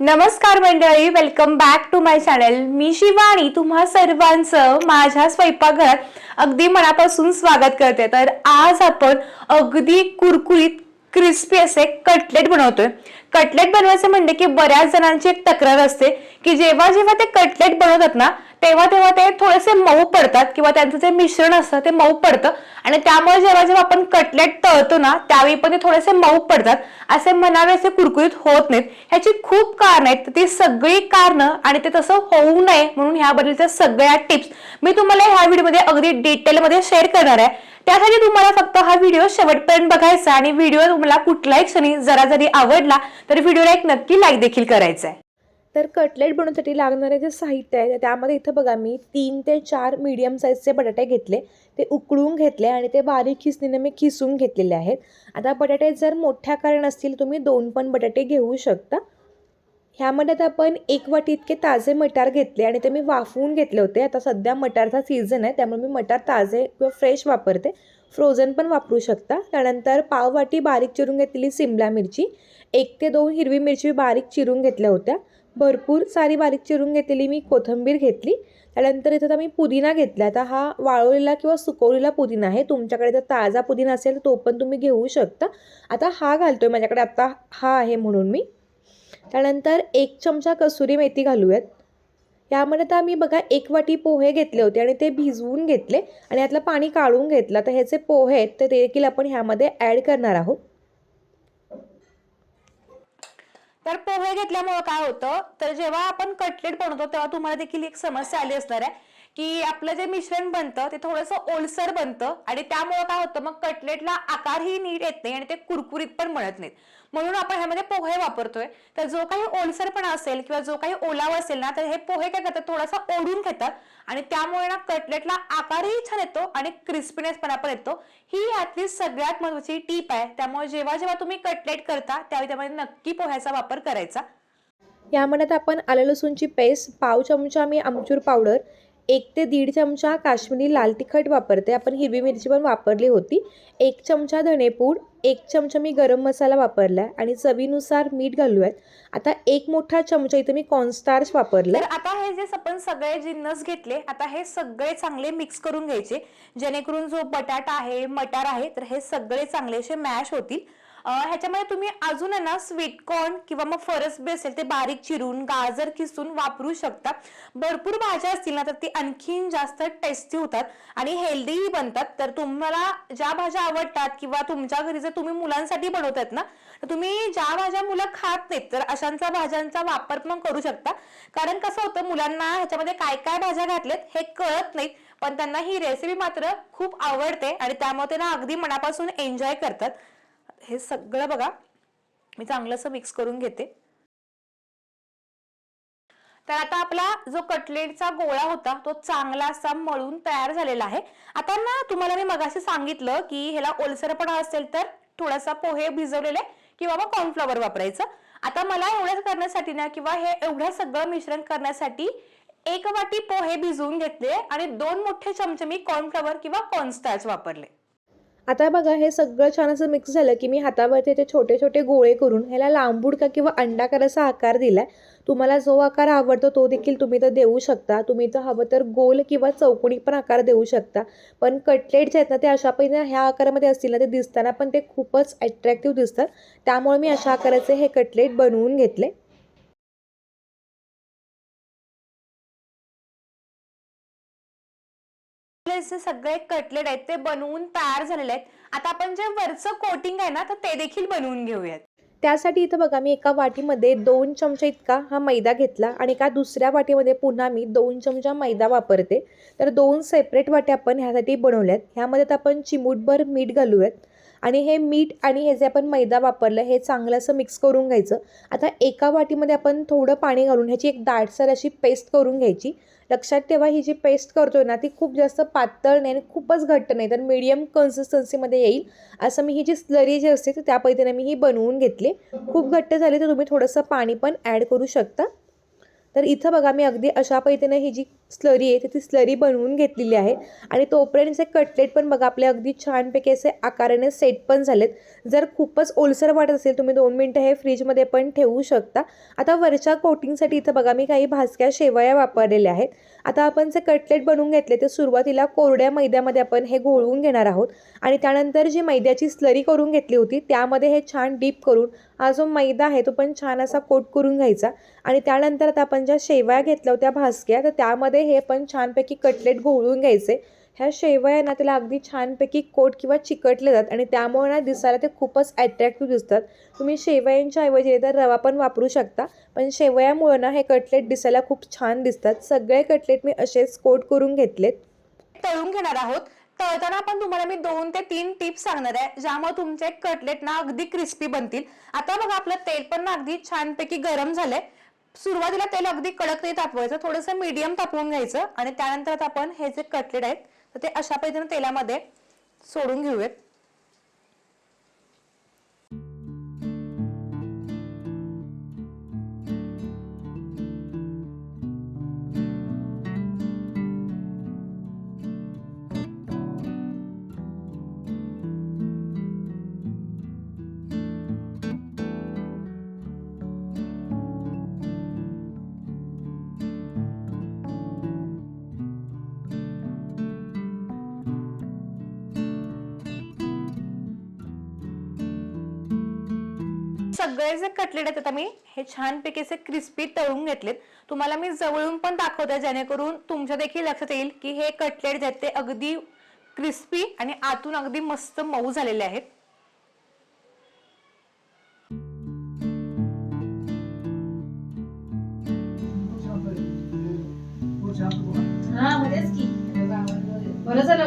नमस्कार मंडळी welcome back to my channel मी शिवानी तुम्हा सर्वांचं माझ्या स्वयंपाकघरात अगदी मनापासून स्वागत करते. तर आज आपण अगदी कुरकुरीत क्रिस्पी असे कटलेट बनवतोय. कटलेट बनवायचं म्हणजे की बऱ्याच जणांची एक तक्रार असते की जेव्हा जेव्हा ते कटलेट बनवतात ना तेव्हा तेव्हा ते थोडेसे मऊ पडतात किंवा त्यांचं जे मिश्रण असतं ते मऊ पडतं. आणि त्यामुळे जेव्हा जेव्हा आपण कटलेट तळतो ना त्यावेळी पण ते थोडेसे मऊ पडतात. असे म्हणावे असे कुरकुरीत होत नाहीत. ह्याची खूप कारण आहेत. ती सगळी कारणं आणि ते तसं होऊ नये म्हणून ह्याबद्दलच्या सगळ्या टिप्स मी तुम्हाला ह्या व्हिडिओमध्ये अगदी डिटेलमध्ये शेअर करणार आहे. त्यासाठी तुम्हाला फक्त हा व्हिडिओ शेवटपर्यंत बघायचा आणि व्हिडिओ तुम्हाला कुठलाही क्षणी जरा जरी आवडला तर व्हिडिओला एक नक्की लाईक देखील करायचा आहे तर कटलेट बनवण्यासाठी लागणारे जे साहित्य आहे त्यामध्ये इथं बघा मी तीन ते चार मीडियम साईजचे बटाटे घेतले. ते उकळून घेतले आणि ते बारीक खिसणीने मी खिसून घेतलेले आहेत. आता बटाटे जर मोठ्या कारण असतील तुम्ही दोन पण बटाटे घेऊ शकता. ह्यामध्ये आता आपण एक वाटी इतके ताजे मटार घेतले आणि ते मी वाफवून घेतले होते. आता सध्या मटारचा सीझन आहे त्यामुळे मी मटार ताजे किंवा फ्रेश वापरते. फ्रोझन पण वापरू शकता. त्यानंतर पाव वाटी बारीक चिरून घेतलेली सिमला मिरची. एक ते दोन हिरवी मिरची बारीक चिरून घेतल्या होत्या. भरपूर सारी बारीक चिरून घेतलेली मी कोथिंबीर घेतली. त्यानंतर इथं आता मी पुदिना घेतला आता हा वाळवलेला किंवा सुकवलेला पुदिना आहे. तुमच्याकडे जर ताजा पुदिना असेल तो पण तुम्ही घेऊ शकता. आता हा घालतो आहे माझ्याकडे. आत्ता हा आहे म्हणून मी. त्यानंतर एक चमचा कसुरी मेथी घालूयात. यामध्ये आता मी बघा एक वाटी पोहे घेतले होते आणि ते भिजवून घेतले आणि यातलं पाणी काढून घेतलं. तर ह्याचे पोहे आहेत तर ते देखील आपण ह्यामध्ये ॲड करणार आहोत. तर पोहे घेतल्यामुळे काय होतं तर जेव्हा आपण कटलेट बनवतो तेव्हा तुम्हाला देखील एक समस्या आली असणार आहे. की आपलं जे मिश्रण बनतं ते थोडंसं ओलसर बनतं आणि त्यामुळे काय होतं मग कटलेटला आकारही नीट येत नाही आणि ते कुरकुरीत पण म्हणत नाहीत. म्हणून आपण ह्यामध्ये पोहे वापरतोय. तर जो काही ओलसरपणा असेल किंवा जो काही ओलावा असेल ना तर हे पोहे काय करतात थोडासा ओढून घेतात आणि त्यामुळे ना कटलेटला आकारही छान येतो आणि क्रिस्पीनेसपणा पण येतो. ही यातली सगळ्यात महत्वाची टीप आहे. त्यामुळे जेव्हा जेव्हा तुम्ही कटलेट करता त्यावेळी त्यामध्ये नक्की पोह्याचा वापर करायचा. यामध्ये आता आपण आलं लसूणची पेस्ट पाव चमचा मी आमचूर पावडर एक ते दीड चमचा काश्मीरी लाल तिखट वापरते. आपण हिरवी मिरची पण वापरली होती. एक चमचा धणेपूड एक चमचा मी गरम मसाला वापरला आहे आणि चवीनुसार मीठ घालूयात. आता एक मोठा चमचा इथं मी कॉर्नस्टार्च वापरला तर आता हे जे आपण सगळे जिन्नस घेतले आता हे सगळे चांगले मिक्स करून घ्यायचे. जेणेकरून जो बटाटा आहे मटार आहे तर हे सगळे चांगले असे मॅश होतील. ह्याच्यामध्ये तुम्ही अजून आहे ना स्वीट कॉर्न किंवा मग फरस बी असेल ते बारीक चिरून गाजर किसून वापरू शकता. भरपूर भाज्या असतील ना तर ती आणखीन जास्त टेस्टी होतात आणि हेल्दीही बनतात. तर तुम्हाला ज्या भाज्या आवडतात किंवा तुमच्या घरी जर तुम्ही मुलांसाठी बनवतात ना तर तुम्ही ज्या भाज्या मुलं खात नाहीत तर अशांचा भाज्यांचा वापर पण करू शकता. कारण कसं होतं मुलांना ह्याच्यामध्ये काय काय भाज्या घातलेत हे कळत नाहीत पण त्यांना ही रेसिपी मात्र खूप आवडते आणि त्यामुळे ते ना अगदी मनापासून एन्जॉय करतात. हे सगळं बघा. मी चांगलं असं मिक्स करून घेते. तर आता आपला जो कटलेटचा गोळा होता तो चांगला असा मळून तयार झालेला आहे. आता ना तुम्हाला मी मगाशी सांगितलं की ह्याला ओलसरपणा असेल तर थोडासा पोहे भिजवलेले किंवा मग कॉर्नफ्लॉवर वापरायचं. आता मला एवढंच करण्यासाठी ना किंवा हे एवढं सगळं मिश्रण करण्यासाठी एक वाटी पोहे भिजवून घेतले आणि दोन मोठे चमचे मी कॉर्नफ्लॉवर किंवा कॉर्नस्टार्च वापरले. आता बघा हे सगळं छान असं मिक्स झालं की मी हातावरती ते छोटे छोटे गोळे करून ह्याला लांबुडका किंवा अंडाकार असा आकार दिला आहे तुम्हाला जो आकार आवडतो तो देखील तुम्ही तर देऊ शकता. तुम्ही तर हवं तर गोल किंवा चौकोनी पण आकार देऊ शकता. पण कटलेट जे आहेत ना ते अशा पद्धतीने ह्या आकारामध्ये असतील ना ते दिसताना पण ते खूपच अट्रॅक्टिव्ह दिसतात. त्यामुळे मी अशा आकाराचे हे कटलेट बनवून घेतले. आपले असे सगळे कटलेट आहेत ते बनवून तयार झालेले आहेत. आता आपण जे वरचं कोटिंग आहे ना तर ते देखील बनवून घेऊयात. त्यासाठी इथं बघा मी एका वाटीमध्ये दोन चमचा इतका हा मैदा घेतला आणि एका दुसऱ्या वाटीमध्ये पुन्हा मी दोन चमचा मैदा वापरते. तर दोन सेपरेट वाट्या आपण ह्यासाठी बनवल्यात. ह्यामध्ये आपण चिमूटभर मीठ घालूयात. आणि हे मीठ आणि हे जे आपण मैदा वापरलं हे चांगलं असं मिक्स करून घ्यायचं. आता एका वाटीमध्ये आपण थोडं पाणी घालून ह्याची एक दाटसर अशी पेस्ट करून घ्यायची. लक्षात ठेवा ही जी पेस्ट करतोय ना ती खूप जास्त पातळ नाही आणि खूपच घट्ट नाही तर मीडियम कन्सिस्टन्सीमध्ये येईल. असं मी ही जी स्लरी जी असते तर त्या पद्धतीने मी ही बनवून घेतली. खूप घट्ट झाली तर तुम्ही थोडंसं पाणी पण ॲड करू शकता. तर इथं बघा मी अगदी अशा पद्धतीने ही जी स्लरी आहे तर ती स्लरी बनवून घेतलेली आहे. आणि तोपर्यंतचे कटलेट पण बघा आपले अगदी छानपैकी असे आकाराने सेट पण झालेत. जर खूपच ओलसर वाटत असेल तुम्ही दोन मिनटं हे फ्रीजमध्ये पण ठेवू शकता. आता वरच्या कोटिंगसाठी इथं बघा मी काही भाजक्या शेवया वापरलेल्या आहेत. आता आपण जे कटलेट बनवून घेतले ते सुरुवातीला कोरड्या मैद्यामध्ये आपण हे घोळवून घेणार आहोत. आणि त्यानंतर जी मैद्याची स्लरी करून घेतली होती त्यामध्ये हे छान डीप करून हा जो मैदा आहे तो पण छान असा कोट करून घ्यायचा. आणि त्यानंतर आता आपण ज्या शेवया घेतल्या होत्या भाजक्या तर त्यामध्ये हे पण छानपैकी कटलेट घोळून घ्यायचे. ह्या शेवया ना त्याला अगदी छानपैकी कोट किंवा चिकटले जातात आणि त्यामुळे ना दिसायला ते खूपच अट्रॅक्टिव्ह दिसतात. तुम्ही शेवयांच्या ऐवजी तर रवा पण वापरू शकता पण शेवयामुळं ना हे कटलेट दिसायला खूप छान दिसतात. सगळे कटलेट मी असेच कोट करून घेतलेत. तळून घेणार आहोत. तळताना पण तुम्हाला मी दोन ते तीन टिप्स सांगणार आहे ज्यामुळे तुमचे कटलेट ना अगदी क्रिस्पी बनतील. आता बघा आपलं तेल पण ना अगदी छानपैकी गरम झालंय. सुरुवातीला तेल अगदी कडक नाही तापवायचं थोडंसं मीडियम तापवून घ्यायचं आणि त्यानंतर आपण हे जे कटलेट आहेत तर ते अशा पद्धतीने तेलामध्ये सोडून घेऊयात. सगळे जे कटलेट आहेत आता मी हे छानपैकी असे क्रिस्पी तळून घेतलेत. तुम्हाला मी जवळून पण दाखवते जेणेकरून तुमच्या देखील लक्षात येईल की हे कटलेट जे आहेत ते अगदी क्रिस्पी आणि आतून अगदी मस्त मऊ झालेले आहेत. हा बरं झालं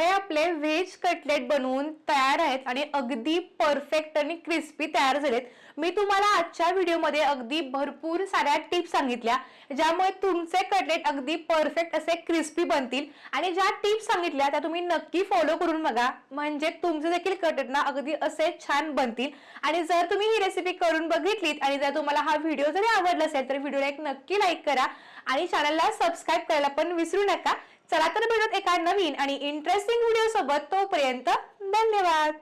सगळे आपले व्हेज कटलेट बनवून तयार आहेत आणि अगदी परफेक्ट आणि क्रिस्पी तयार झालेत. मी तुम्हाला आजच्या व्हिडिओमध्ये अगदी भरपूर साऱ्या टिप्स सांगितल्या ज्यामुळे तुमचे कटलेट अगदी परफेक्ट असे क्रिस्पी बनतील. आणि ज्या टिप्स सांगितल्या त्या तुम्ही नक्की फॉलो करून बघा. म्हणजे तुमचे देखील कटलेट ना अगदी असे छान बनतील. आणि जर तुम्ही ही रेसिपी करून बघितलीत आणि जर तुम्हाला हा व्हिडिओ जरी आवडला असेल तर व्हिडिओला एक नक्की लाईक करा. आणि चॅनलला सबस्क्राईब करायला पण विसरू नका. चला तर भेटत एका नवीन आणि इंटरेस्टिंग व्हिडिओ सोबत तोपर्यंत धन्यवाद.